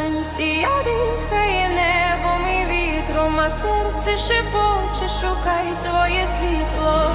станція дихає небом і вітром, а серце шепоче, шукай своє світло.